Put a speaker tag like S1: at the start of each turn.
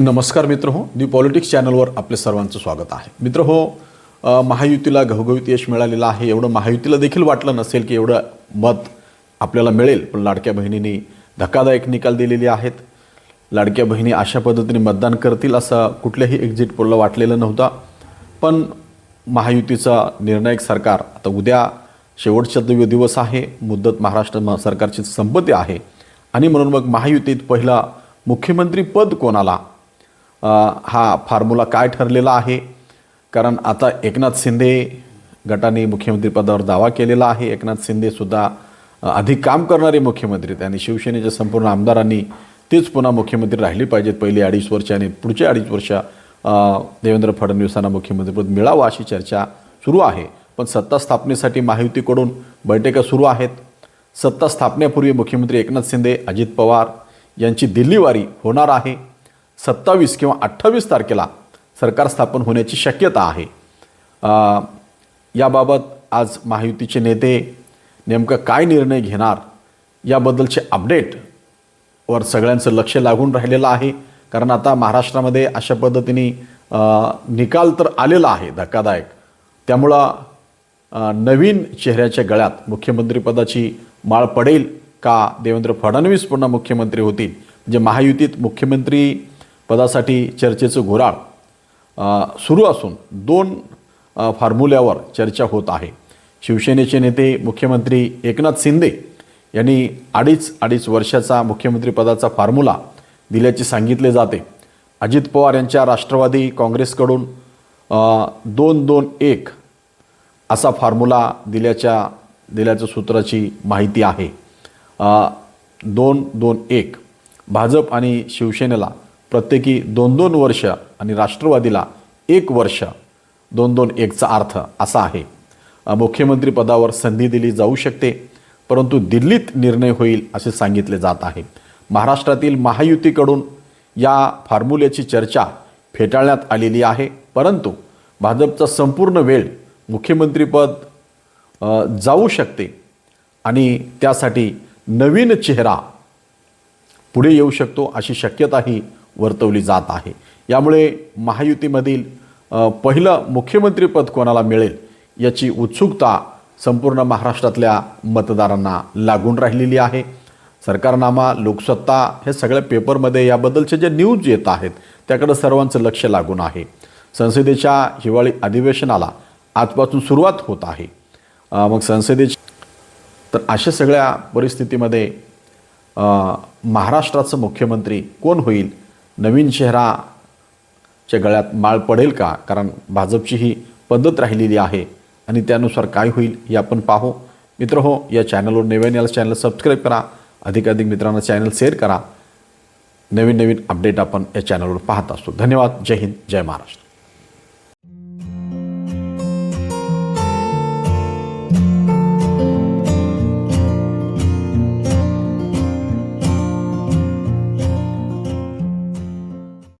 S1: नमस्कार मित्र हो दी पॉलिटिक्स चॅनलवर आपले सर्वांचं स्वागत आहे. मित्र हो महायुतीला घवघवीत यश मिळालेलं आहे. एवढं महायुतीला देखील वाटलं नसेल की एवढं मत आपल्याला मिळेल पण लाडक्या बहिणींनी धक्कादायक निकाल दिलेले आहेत. लाडक्या बहिणी अशा पद्धतीने मतदान करतील असं कुठल्याही एक्झिट पोलला वाटलेलं नव्हता. पण महायुतीचा निर्णायक सरकार आता उद्या शेवटचा दिव दिवस आहे. मुद्दत महाराष्ट्र सरकारची संपत्ती आहे. आणि म्हणून मग महायुतीत पहिला मुख्यमंत्री पद कोणाला? हा फॉर्म्युला काय ठरलेला आहे? कारण आता एकनाथ शिंदे गटाने मुख्यमंत्रीपदावर दावा केलेला आहे. एकनाथ शिंदेसुद्धा अधिक काम करणारे मुख्यमंत्री आहेत आणि शिवसेनेच्या संपूर्ण आमदारांनी तेच पुन्हा मुख्यमंत्री राहिले पाहिजेत. पहिली अडीच वर्ष आणि पुढच्या अडीच वर्ष देवेंद्र फडणवीसांना मुख्यमंत्रीपद मिळावं अशी चर्चा सुरू आहे. पण सत्ता स्थापनेसाठी महायुतीकडून बैठका सुरू आहेत. सत्ता स्थापनेपूर्वी मुख्यमंत्री एकनाथ शिंदे अजित पवार यांची दिल्लीवारी होणार आहे. सत्तावीस किंवा अठ्ठावीस तारखेला सरकार स्थापन होण्याची शक्यता आहे. याबाबत आज महायुतीचे नेते नेमकं काय निर्णय घेणार याबद्दलचे अपडेट वर सगळ्यांचं लक्ष लागून राहिलेलं आहे. कारण आता महाराष्ट्रामध्ये अशा पद्धतीने निकाल तर आलेला आहे धक्कादायक. त्यामुळं नवीन चेहऱ्याच्या गळ्यात मुख्यमंत्रीपदाची माळ पडेल का देवेंद्र फडणवीस पुन्हा मुख्यमंत्री होतील? म्हणजे महायुतीत मुख्यमंत्री पदासाठी चर्चेचं घोराळ सुरू असून दोन फॉर्म्युल्यावर चर्चा होत आहे. शिवसेनेचे नेते मुख्यमंत्री एकनाथ शिंदे यांनी अडीच अडीच वर्षाचा मुख्यमंत्रीपदाचा फॉर्म्युला दिल्याचे सांगितले जाते. अजित पवार यांच्या राष्ट्रवादी काँग्रेसकडून दोन दोन एक असा फॉर्म्युला दिल्याच्या दिल्याच्या सूत्राची माहिती आहे. दोन दोन एक भाजप आणि शिवसेनेला प्रत्येकी दोन दोन वर्ष आणि राष्ट्रवादीला एक वर्ष दोन दोन एकचा अर्थ असा आहे. मुख्यमंत्रीपदावर संधी दिली जाऊ शकते परंतु दिल्लीत निर्णय होईल असे सांगितले जात आहे. महाराष्ट्रातील महायुतीकडून या फॉर्म्युल्याची चर्चा फेटाळण्यात आलेली आहे परंतु भाजपचा संपूर्ण वेळ मुख्यमंत्रीपद जाऊ शकते आणि त्यासाठी नवीन चेहरा पुढे येऊ शकतो अशी शक्यताही वर्तवली जात आहे. यामुळे महायुतीमधील पहिलं मुख्यमंत्रीपद कोणाला मिळेल याची उत्सुकता संपूर्ण महाराष्ट्रातल्या मतदारांना लागून राहिलेली आहे. सरकारनामा लोकसत्ता हे सगळ्या पेपरमध्ये याबद्दलचे जे न्यूज येत आहेत त्याकडं सर्वांचं लक्ष लागून आहे. संसदेच्या हिवाळी अधिवेशनाला आजपासून सुरुवात होत आहे. मग संसदेची तर अशा सगळ्या परिस्थितीमध्ये महाराष्ट्राचं मुख्यमंत्री कोण होईल नवीन चेहराच्या गळ्यात माळ पडेल का? कारण भाजपची ही पद्धत राहिलेली आहे आणि त्यानुसार काय होईल हे आपण पाहू. मित्र हो या चॅनलवर नवीन याला चॅनल सबस्क्राईब करा. अधिकाधिक मित्रांना चॅनल शेअर करा. नवीन नवीन अपडेट आपण या चॅनलवर पाहत असतो. धन्यवाद. जय हिंद. जय महाराष्ट्र.